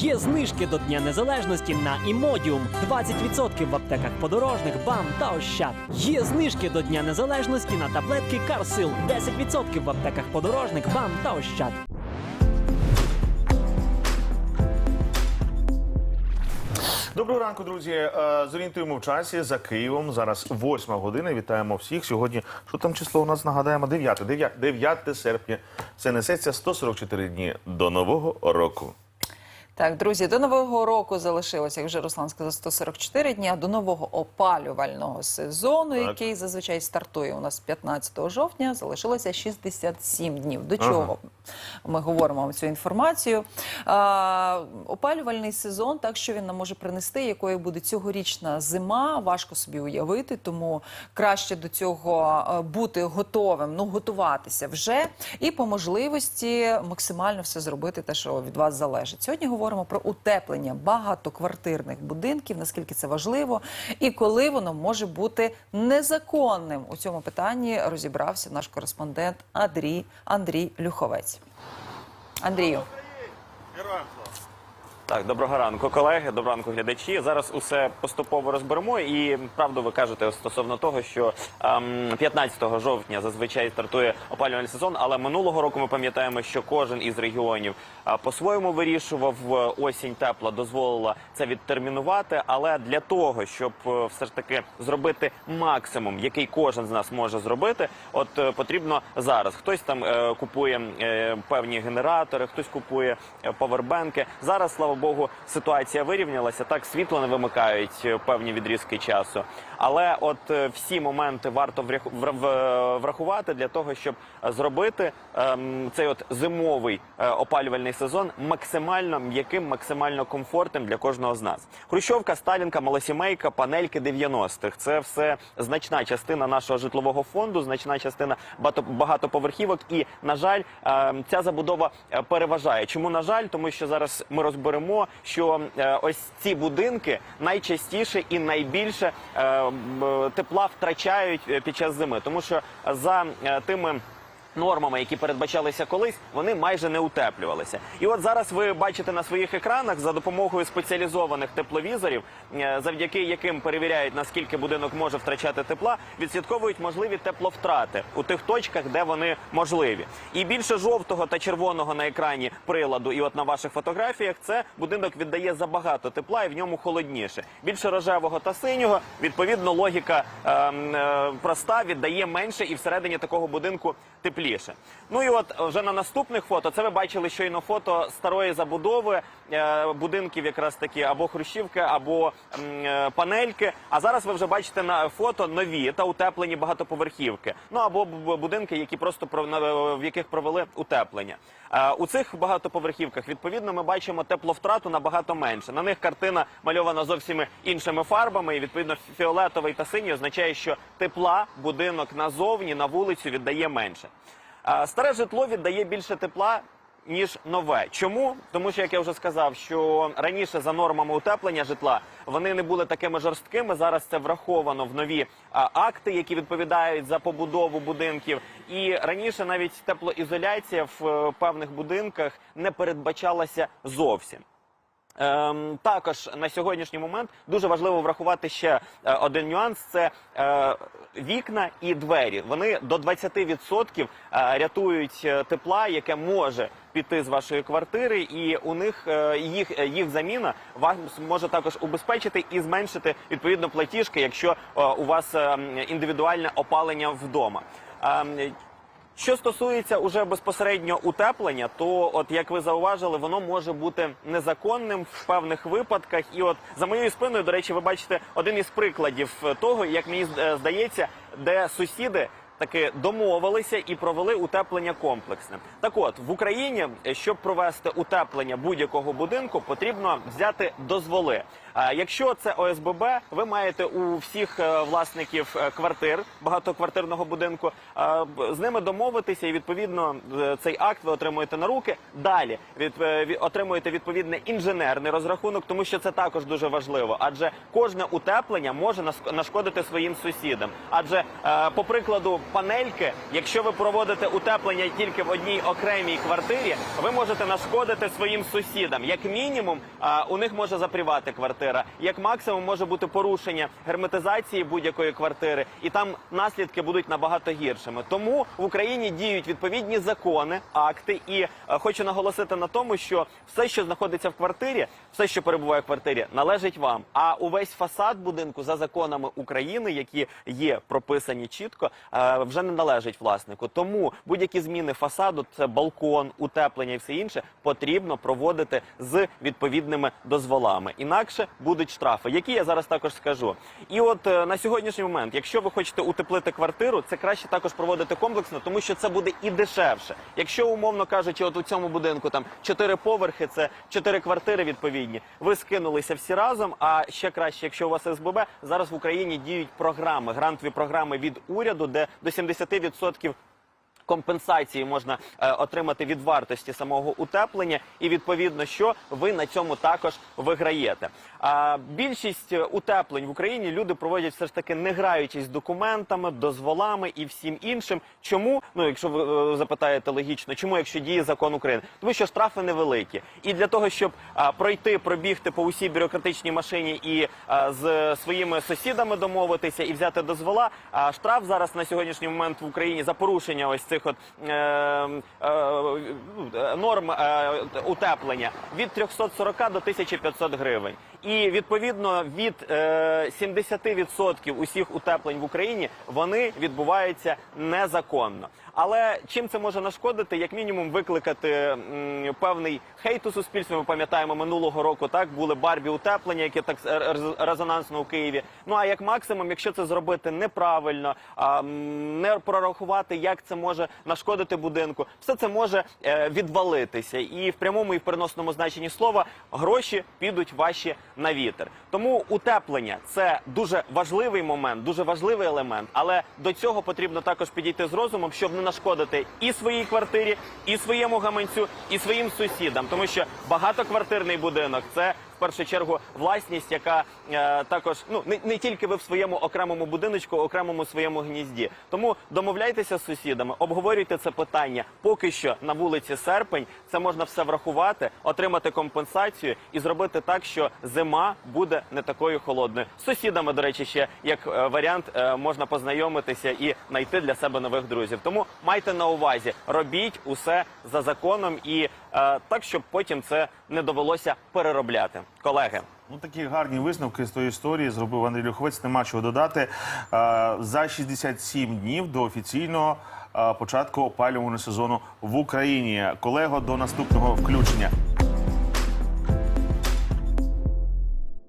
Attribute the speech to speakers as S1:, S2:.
S1: Є знижки до Дня Незалежності на Імодіум 20% в аптеках подорожних, БАМ та Ощад. Є знижки до Дня Незалежності на таблетки Карсил 10% в аптеках подорожних, БАМ та Ощад.
S2: Доброго ранку, друзі. Е, Зорієнтуємо в часі за Києвом. Зараз 8 година. Вітаємо всіх. Сьогодні що там число у нас нагадаємо? 9, 9, 9 серпня. Це несеться 144 дні до нового року.
S3: Так, друзі, до нового року залишилося, як вже Руслан сказав, 144 дні. А до нового опалювального сезону,
S2: Так.
S3: який зазвичай стартує у нас 15 жовтня, залишилося 67 днів. До чого ми говоримо вам цю інформацію? А, опалювальний сезон, так що він нам може принести, якою буде цьогорічна зима, важко собі уявити, тому краще до цього бути готовим, ну готуватися вже і по можливості максимально все зробити, те, що від вас залежить. Сьогодні говоримо про утеплення багатоквартирних будинків, наскільки це важливо, і коли воно може бути незаконним. У цьому питанні розібрався наш кореспондент Андрій Андрій Люховець. Андрію.
S4: Так, доброго ранку, колеги, доброго ранку, глядачі. Зараз усе поступово розберемо. І правду ви кажете стосовно того, що ем, 15 жовтня зазвичай стартує опалювальний сезон. Але минулого року ми пам'ятаємо, що кожен із регіонів а, по-своєму вирішував е, осінь тепла, дозволила це відтермінувати. Але для того, щоб е, все ж таки зробити максимум, який кожен з нас може зробити, от е, потрібно зараз. Хтось там е, купує е, певні генератори, хтось купує е, павербенки. Зараз, слава Богу, ситуація вирівнялася. Так світло не вимикають е, певні відрізки часу. Але от е, всі моменти варто врях- врахувати для того, щоб е, зробити ем, цей от зимовий е, опалювальний сезон максимально м'яким, максимально комфортним для кожного з нас. Хрущовка, Сталінка, малосімейка, панельки 90-х. Це все значна частина нашого житлового фонду, значна частина багато- багатоповерхівок. І на жаль, е, ця забудова е, переважає. Чому на жаль? Тому що зараз ми розберемо, що е, ось ці будинки найчастіше і найбільше е, тепла втрачають е, під час зими, тому що за е, тими. Нормами, які передбачалися колись, вони майже не утеплювалися. І от зараз ви бачите на своїх екранах за допомогою спеціалізованих тепловізорів, е, завдяки яким перевіряють наскільки будинок може втрачати тепла, відслідковують можливі тепловтрати у тих точках, де вони можливі. І більше жовтого та червоного на екрані приладу, і от на ваших фотографіях, це будинок віддає забагато тепла і в ньому холодніше. Більше рожевого та синього, відповідно, логіка е, е, проста віддає менше, і всередині такого будинку тепліше. Ну і от вже на наступних фото це ви бачили щойно фото старої забудови. е, будинків, якраз такі або хрущівки, або е, панельки. А зараз ви вже бачите на фото нові та утеплені багатоповерхівки. Ну або будинки, які просто про- в яких провели утеплення. Е, У цих багатоповерхівках відповідно ми бачимо тепловтрату набагато менше. На них картина мальована зовсім іншими фарбами. І відповідно фіолетовий та синій означає, що тепла будинок назовні на вулицю віддає менше. Е, Старе житло віддає більше тепла. Ніж нове, чому тому, що як я вже сказав, що раніше за нормами утеплення житла вони не були такими жорсткими. Зараз це враховано в нові а, акти, які відповідають за побудову будинків. І раніше навіть теплоізоляція в е, певних будинках не передбачалася зовсім. Ем, також на сьогоднішній момент дуже важливо врахувати ще е, один нюанс: це е, вікна і двері. Вони до 20% е, рятують е, тепла, яке може піти з вашої квартири, і у них е, їх, е, їх заміна вас може також убезпечити і зменшити відповідно платіжки, якщо е, у вас е, індивідуальне опалення вдома. Ем, що стосується уже безпосередньо утеплення, то от як ви зауважили, воно може бути незаконним в певних випадках. І от за моєю спиною, до речі, ви бачите один із прикладів того, як мені е, здається, де сусіди. Таки домовилися і провели утеплення комплексне. Так от в Україні, е, щоб провести утеплення будь-якого будинку, потрібно взяти дозволи. Якщо це ОСББ, ви маєте у всіх е, власників е, квартир багатоквартирного будинку е, з ними домовитися, і відповідно цей акт ви отримуєте на руки. Далі від, отримуєте відповідний інженерний розрахунок, тому що це також дуже важливо. Адже кожне утеплення може нашкодити своїм сусідам. Адже, по прикладу панельки, якщо ви проводите утеплення тільки в одній окремій квартирі, ви можете нашкодити своїм сусідам. Як мінімум, у них може запрівати квартира, як максимум може бути порушення герметизації будь-якої квартири, і там наслідки будуть набагато гіршими. Тому в Україні діють відповідні закони, акти, і е, хочу наголосити на тому, що все, що знаходиться в квартирі, все, що перебуває в квартирі, належить вам. А увесь фасад будинку за законами України, які є прописані чітко, е, вже не належить власнику. Тому будь-які зміни фасаду, це балкон, утеплення і все інше, потрібно проводити з відповідними дозволами. Інакше будуть штрафи, які я зараз також скажу. І от е, на сьогоднішній момент, якщо ви хочете утеплити квартиру, це краще також проводити комплексно, тому що це буде і дешевше. Якщо умовно кажучи, от у цьому будинку там чотири поверхи, це чотири квартири відповідні. Ви скинулися всі разом. А ще краще, якщо у вас СББ, зараз в Україні діють програми, грантові програми від уряду, де до 70% компенсації можна е, отримати від вартості самого утеплення, і відповідно, що ви на цьому також виграєте. Більшість е, утеплень в Україні люди проводять все ж таки не граючись з документами, дозволами і всім іншим. Чому? Ну, якщо ви е, запитаєте логічно, чому, якщо діє закон України? Тому що штрафи невеликі, і для того, щоб пройти, пробігти по усій бюрократичній машині і з своїми сусідами домовитися і взяти дозвола. Штраф зараз на сьогоднішній момент в Україні за порушення ось цих от е, е, ну, норм е, утеплення від 340 до 1500 гривень. І відповідно від е, 70% усіх утеплень в Україні вони відбуваються незаконно. Але чим це може нашкодити? Як мінімум, викликати певний хейт у суспільстві. Ми пам'ятаємо минулого року. Так були барбі утеплення, які так рез- резонансно у Києві. Ну а як максимум, якщо це зробити неправильно, а, не прорахувати, як це може нашкодити будинку, все це може е, відвалитися. І в прямому і в переносному значенні слова гроші підуть ваші на вітер. Тому утеплення це дуже важливий момент, дуже важливий елемент. Але до цього потрібно також підійти з розумом, щоб не нашкодити і своїй квартирі, і своєму гаманцю, і своїм сусідам, тому що багатоквартирний будинок це. Першу чергу власність, яка е, також ну не, не тільки ви в своєму окремому будиночку, окремому своєму гнізді. Тому домовляйтеся з сусідами, обговорюйте це питання. Поки що на вулиці серпень це можна все врахувати, отримати компенсацію і зробити так, що зима буде не такою холодною. З сусідами, до речі, ще як е, варіант е, можна познайомитися і знайти для себе нових друзів. Тому майте на увазі, робіть усе за законом і е, так, щоб потім це не довелося переробляти. Колеги.
S2: Ну, такі гарні висновки з тої історії зробив Андрій Люховець. Нема чого додати. Е, За 67 днів до офіційного е, початку опалювального сезону в Україні. Колего, до наступного включення.